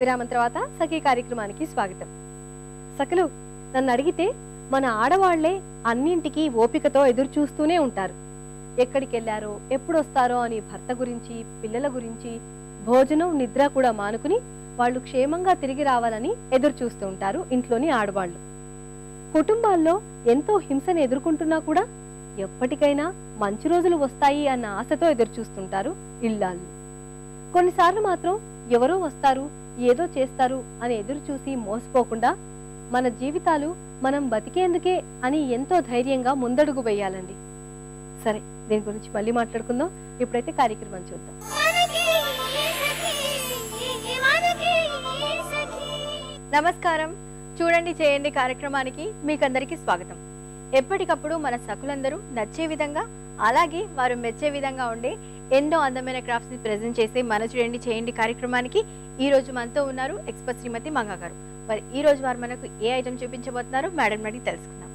విరామం తర్వాత సఖీ కార్యక్రమానికి స్వాగతం. సకలు నన్ను అడిగితే మన ఆడవాళ్ళే అన్నింటికి ఓపికతో ఎదురు చూస్తూనే ఉంటారు. ఎక్కడికి వెళ్ళారో ఎప్పుడు వస్తారో అని భర్త గురించి పిల్లల గురించి భోజనం నిద్ర కూడా మానుకుని వాళ్ళు క్షేమంగా తిరిగి రావాలని ఎదురు చూస్తూ ఉంటారు ఇంట్లోని ఆడవాళ్ళు కుటుంబాల్లో ఎంతో హింసను ఎదుర్కొంటున్నా కూడా ఎప్పటికైనా మంచి రోజులు వస్తాయి అన్న ఆశతో ఎదురు చూస్తుంటారు ఇల్లాళ్ళు. కొన్నిసార్లు మాత్రం ఎవరో వస్తారు ఏదో చేస్తారు అని ఎదురు చూసి మోసపోకుండా మన జీవితాలు మనం బతికేందుకే అని ఎంతో ధైర్యంగా ముందడుగు వేయాలండి. సరే దీని గురించి మళ్ళీ మాట్లాడుకుందాం. ఇప్పుడైతే కార్యక్రమం చూద్దాం. నమస్కారం. చూడండి చేయండి కార్యక్రమానికి మీకందరికీ స్వాగతం. ఎప్పటికప్పుడు మన సకులందరూ నచ్చే విధంగా అలాగే వారు మెచ్చే విధంగా ఉండే ఎన్నో అందమైన క్రాఫ్ట్స్ని ప్రెజెంట్ చేసే మన చూడండి చేయండి కార్యక్రమానికి. ఈ రోజు మనతో ఉన్నారు ఎక్స్పర్ట్ శ్రీమతి మంగా గారు. మరి ఈ రోజు వారు మనకు ఏ ఐటమ్ చూపించబోతున్నారు? మేడం అడిగి తెలుసుకుందాం.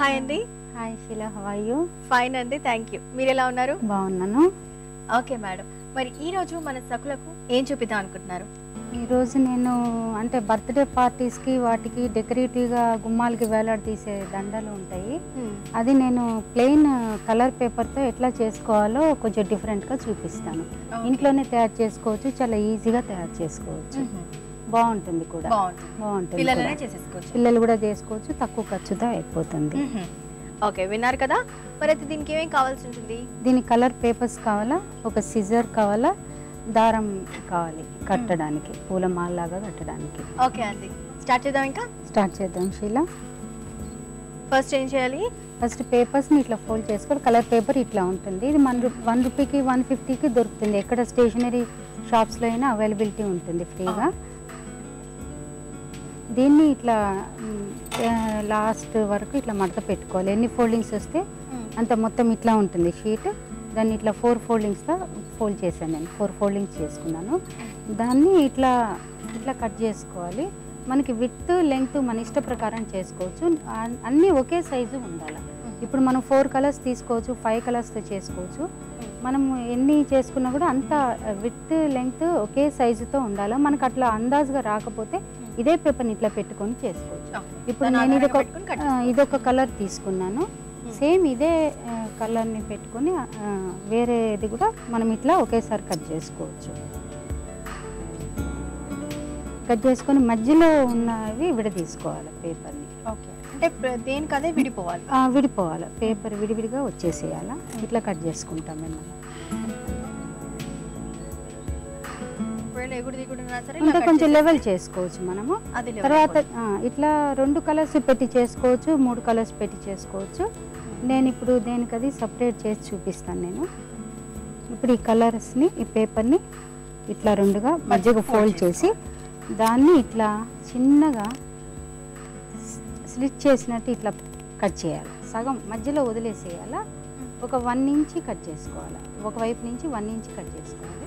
హాయ్ అండి. Hi Sheela how are you fine అండి థ్యాంక్ యూ మీరు ఎలా ఉన్నారు? బాగున్నాను. ఓకే మేడం మరి ఈ రోజు మన సకులకు ఏం చూపిద్దాం అనుకుంటున్నారు? ఈరోజు నేను అంటే బర్త్డే పార్టీస్కి వాటికి డెకరేటివ్గా గుమ్మాలకి వేలాడదీసే దండలు ఉంటాయి. అది నేను ప్లెయిన్ కలర్ పేపర్తో ఎట్లా చేసుకోవాలో కొంచెం డిఫరెంట్గా చూపిస్తాను. ఇంట్లోనే తయారు చేసుకోవచ్చు చాలా ఈజీగా తయారు చేసుకోవచ్చు. బాగుంటుంది కూడా. బాగుంటుంది. పిల్లలు కూడా చేసుకోవచ్చు తక్కువ ఖర్చుతో అయిపోతుంది. ఓకే విన్నారు కదా? మరి అయితే దీనికి ఏమేం కావాల్సి ఉంటుంది? దీని కలర్ పేపర్స్ కావాలా? ఒక సిజర్ కావాలా? దారం కావాలి కట్టడానికి పూల మాలలాగా కట్టడానికి. ఓకే అండి. స్టార్ట్ చేద్దాం ఇంకా? స్టార్ట్ చేద్దాం షీలా ఫస్ట్ ఏం చేయాలి? ఫస్ట్ పేపర్స్ని ఇట్లా ఫోల్డ్ చేసుకోవాలి. కలర్ పేపర్ ఇట్లా ఉంటుంది. ఇది వన్ రూ వన్ రూపీకి వన్ ఫిఫ్టీకి దొరుకుతుంది. ఎక్కడ స్టేషనరీ షాప్స్లో అయినా అవైలబిలిటీ ఉంటుంది ఫ్రీగా. దీన్ని ఇట్లా లాస్ట్ వరకు ఇట్లా మడత పెట్టుకోవాలి. ఎన్ని ఫోల్డింగ్స్ వస్తే అంత మొత్తం ఇట్లా ఉంటుంది షీట్. దాన్ని ఇట్లా ఫోర్ ఫోల్డింగ్స్తో ఫోల్డ్ చేశాను నేను. ఫోర్ ఫోల్డింగ్స్ చేసుకున్నాను. దాన్ని ఇట్లా ఇట్లా కట్ చేసుకోవాలి. మనకి విత్ లెంగ్త్ మన ఇష్ట ప్రకారం చేసుకోవచ్చు. అన్- అన్నీ ఒకే సైజు ఉండాలి. ఇప్పుడు మనం ఫోర్ కలర్స్ తీసుకోవచ్చు ఫైవ్ కలర్స్తో చేసుకోవచ్చు. మనం ఎన్ని చేసుకున్నా కూడా అంత విత్ లెంగ్త్ ఒకే సైజుతో ఉండాలి. మనకు అట్లా అందాజుగా రాకపోతే ఇదే పేపర్ని ఇట్లా పెట్టుకొని చేసుకోవచ్చు. ఇప్పుడు నేను ఇది ఒక ఆ, ఇదొక కలర్ తీసుకున్నాను. సేమ్ ఇదే కలర్ని పెట్టుకొని వేరేది కూడా మనం ఇట్లా ఒకేసారి కట్ చేసుకోవచ్చు. కట్ చేసుకొని మధ్యలో ఉన్నవి విడదీసుకోవాలి పేపర్ని. ఓకే. అంటే దేనికి అదే విడిపోవాలి? విడిపోవాలి. పేపర్ విడివిడిగా వచ్చేసేయాల? ఇట్లా కట్ చేసుకుంటాం మేము. ఇంకా కొంచెం లెవెల్ చేసుకోవచ్చు మనము. తర్వాత ఇట్లా రెండు కలర్స్ పెట్టి చేసుకోవచ్చు మూడు కలర్స్ పెట్టి చేసుకోవచ్చు. నేను ఇప్పుడు దేనికి అది సపరేట్ చేసి చూపిస్తాను నేను. ఇప్పుడు ఈ కలర్స్ని ఈ పేపర్ని ఇట్లా రెండుగా మధ్యగా ఫోల్డ్ చేసి దాన్ని ఇట్లా చిన్నగా స్లిట్ చేసినట్టు ఇట్లా కట్ చేయాలి. సగం మధ్యలో వదిలేసేయాలా? ఒక వన్ ఇంచి కట్ చేసుకోవాలి? ఒకవైపు నుంచి వన్ ఇంచి కట్ చేసుకోవాలి.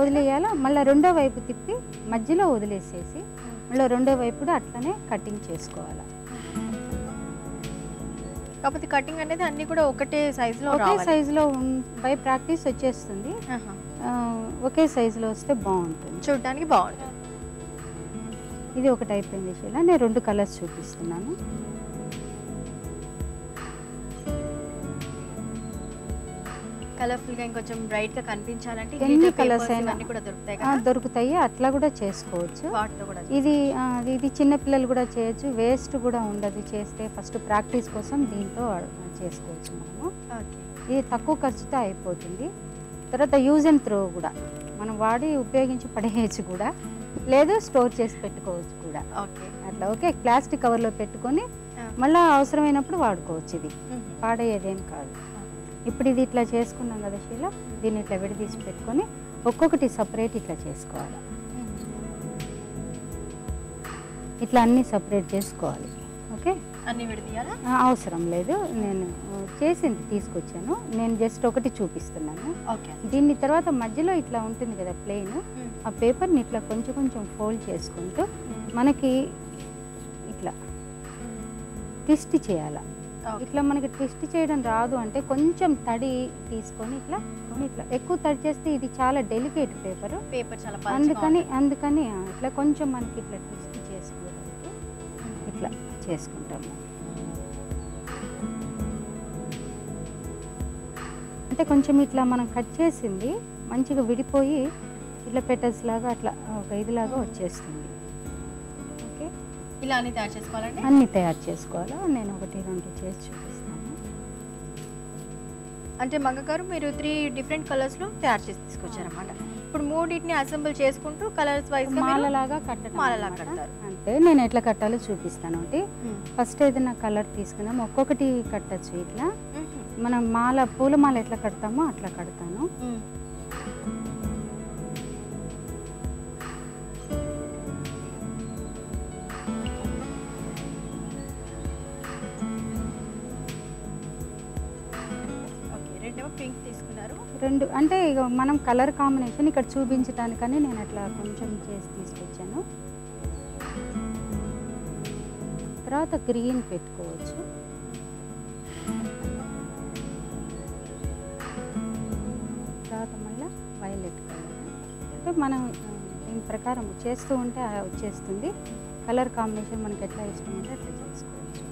వదిలేయాల? మళ్ళీ రెండో వైపు తిప్పి మధ్యలో వదిలేసేసి మళ్ళీ రెండో వైపు కూడా అట్లనే కటింగ్ చేసుకోవాలి. కాకపోతే కటింగ్ అనేది అన్ని కూడా ఒకటే సైజ్లో ఒకే సైజులో బై ప్రాక్టీస్ వచ్చేస్తుంది. ఒకే సైజులో వస్తే బాగుంటుంది. చూడడానికి బాగుంటుంది. ఇది ఒకటి అయిపోయింది శీల. నేను రెండు కలర్స్ చూపిస్తున్నాను. కలర్ఫుల్గా ఇంకొంచెం బ్రైట్గా కనిపించాలంటే ఎన్ని papers అయినా. కూడా దొరుకుతాయి దొరుకుతాయి. అట్లా కూడా చేసుకోవచ్చు. వాటితో కూడా ఇది ఇది చిన్న పిల్లలు కూడా చేయొచ్చు. వేస్ట్ కూడా ఉండదు. చేస్తే ఫస్ట్ ప్రాక్టీస్ కోసం దీంతో చేసుకోవచ్చు మనము. ఇది తక్కువ ఖర్చుతో అయిపోతుంది. తర్వాత యూజ్ అండ్ త్రో కూడా. మనం వాడి ఉపయోగించి పడేయచ్చు కూడా. లేదు స్టోర్ చేసి పెట్టుకోవచ్చు కూడా. అట్లా ఓకే. ప్లాస్టిక్ కవర్లో పెట్టుకొని. మళ్ళీ అవసరమైనప్పుడు వాడుకోవచ్చు ఇది. పాడేదేం కాదు. ఇప్పుడు ఇది ఇట్లా చేసుకున్నాం కదా శీల దీన్ని ఇట్లా విడదీసి పెట్టుకొని ఒక్కొక్కటి సపరేట్ ఇట్లా చేసుకోవాలి. ఇట్లా అన్నీ సపరేట్ చేసుకోవాలి. ఓకే? అన్ని విడదీయాలా? అవసరం లేదు. నేను చేసింది తీసుకొచ్చాను. నేను జస్ట్ ఒకటి చూపిస్తున్నాను. ఓకే. దీన్ని తర్వాత మధ్యలో ఇట్లా ఉంటుంది కదా ప్లెయిన్ ఆ పేపర్ని ఇట్లా కొంచెం కొంచెం ఫోల్డ్ చేసుకుంటూ మనకి ఇట్లా ట్విస్ట్ చేయాల. ఇట్లా మనకి ట్విస్ట్ చేయడం రాదు అంటే కొంచెం తడి తీసుకొని ఇట్లా ఇట్లా ఎక్కువ తడి చేస్తే ఇది చాలా డెలికేట్ పేపర్ పేపర్ చాలా అందుకని. అందుకని ఇట్లా కొంచెం మనకి ఇట్లా ట్విస్ట్ చేసుకోవడానికి ఇట్లా చేసుకుంటాము. అంటే కొంచెం ఇట్లా మనం కట్ చేసింది మంచిగా విడిపోయి ఇట్లా పెట్టల్స్ లాగా అట్లా ఒక ఇదిలాగా వచ్చేస్తుంది. ఇలా అన్ని తయారు చేసుకోవాలండి? అన్నీ తయారు చేసుకోవాలా? నేను ఒకటి రెండు చేసి చూపిస్తాను. అంటే మగ్గ గారు మీరు త్రీ డిఫరెంట్ కలర్స్లో తయారు చేసి తీసుకొచ్చారన్నమాట. ఇప్పుడు మూడింటిని అసెంబుల్ చేసుకుంటూ కలర్స్ వైజ్ మాలలాగా కట్టడం మాలలాగా. కడతారు. అంటే నేను ఎట్లా కట్టాలో చూపిస్తాను ఒకటి. ఫస్ట్ ఏదైనా కలర్ తీసుకుందాం. ఒక్కొక్కటి కట్టచ్చు ఇట్లా. మనం మాల పూల మాల ఎట్లా కడతామో అట్లా కడతాను. పింక్ తీసుకున్నారు. రెండు అంటే ఇక మనం కలర్ కాంబినేషన్ ఇక్కడ చూపించడానికని నేను అట్లా కొంచెం చేసి తీసుకొచ్చాను. తర్వాత గ్రీన్ పెట్టుకోవచ్చు. తర్వాత మళ్ళీ వైలెట్ కలర్ అంటే మనం దీని ప్రకారం చేస్తూ ఉంటే వచ్చేస్తుంది. కలర్ కాంబినేషన్ మనకి ఎట్లా ఇష్టం ఉంటే అట్లా చేసుకోవచ్చు.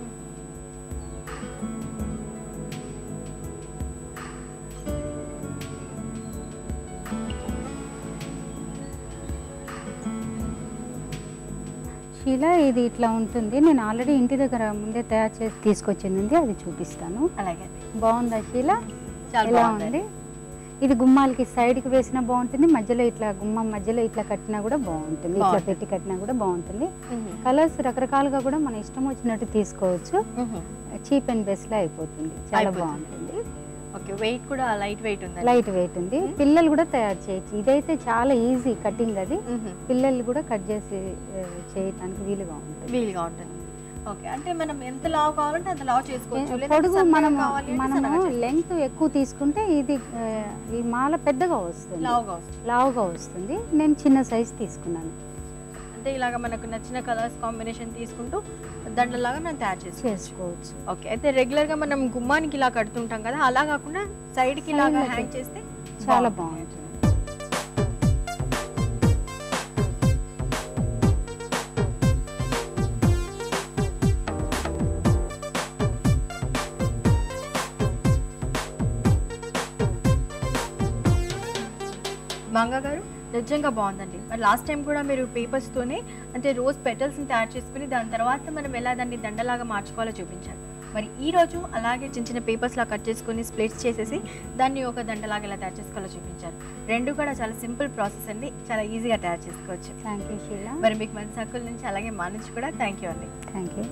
షీలా ఇది ఇట్లా ఉంటుంది. నేను ఆల్రెడీ ఇంటి దగ్గర ముందే తయారు చేసి తీసుకొచ్చింది అది చూపిస్తాను. అలాగే బాగుందా షీలా చాలా ఎలా ఉంది? ఇది గుమ్మాలకి సైడ్కి వేసినా బాగుంటుంది. మధ్యలో ఇట్లా గుమ్మం మధ్యలో ఇట్లా కట్టినా కూడా బాగుంటుంది. ఇట్లా. పెట్టి కట్టినా కూడా బాగుంటుంది. కలర్స్ రకరకాలుగా కూడా మన ఇష్టం వచ్చినట్టు తీసుకోవచ్చు. చీప్ అండ్ బెస్ట్ లా అయిపోతుంది. చాలా. బాగుంటుంది. ఓకే వెయిట్ కూడా లైట్ వెయిట్ ఉంది లైట్ వెయిట్ ఉంది. పిల్లలు కూడా తయారు చేయొచ్చు. ఇదైతే చాలా ఈజీ కటింగ్ అది. పిల్లలు కూడా కట్ చేసి చేయటానికి వీలుగా ఉంటుంది. వీలుగా ఉంటుంది. ఓకే అంటే మనం ఎంత లావు కావాలంటే అంత లావు చేసుకోవచ్చు. లేదా పొడుగు సన్నగా మనము కావాలి అంటే మనము సన్నగా చేసుకోవచ్చు. లెంగ్త్ ఎక్కువ తీసుకుంటే ఇది ఈ మాల పెద్దగా వస్తుంది. లావుగా వస్తుంది. లావుగా వస్తుంది. నేను చిన్న సైజ్ తీసుకున్నాను. అంటే ఇలాగ మనకు నచ్చిన కలర్స్ కాంబినేషన్ తీసుకుంటూ దండలాగా మనం తయారు చేసుకోవచ్చు చేసుకోవచ్చు ఓకే అయితే రెగ్యులర్గా మనం గుమ్మానికి ఇలా కడుతుంటాం కదా అలా కాకుండా సైడ్కి ఇలాగా. హ్యాంగ్ చేస్తే చాలా బాగుంటుంది. బాగుంటుంది మంగ గారు నిజంగా బాగుందండి మరి లాస్ట్ టైం కూడా మీరు పేపర్స్ తోనే అంటే రోజ్ పెటల్స్ని తయారు చేసుకుని దాని తర్వాత మనం ఎలా దాన్ని దండలాగా మార్చుకోవాలో చూపించారు. మరి ఈ రోజు అలాగే చిన్న చిన్న పేపర్స్ లా కట్ చేసుకుని స్ప్లిట్స్ చేసేసి దాన్ని ఒక దండలాగా ఎలా తయారు చేసుకోవాలో చూపించారు. రెండు కూడా చాలా సింపుల్ ప్రాసెస్ అండి. చాలా ఈజీగా తయారు చేసుకోవచ్చు. థ్యాంక్ యూ మరి మీకు మంచి హక్కుల నుంచి అలాగే మా నుంచి కూడా థ్యాంక్ యూ అండి. Thank you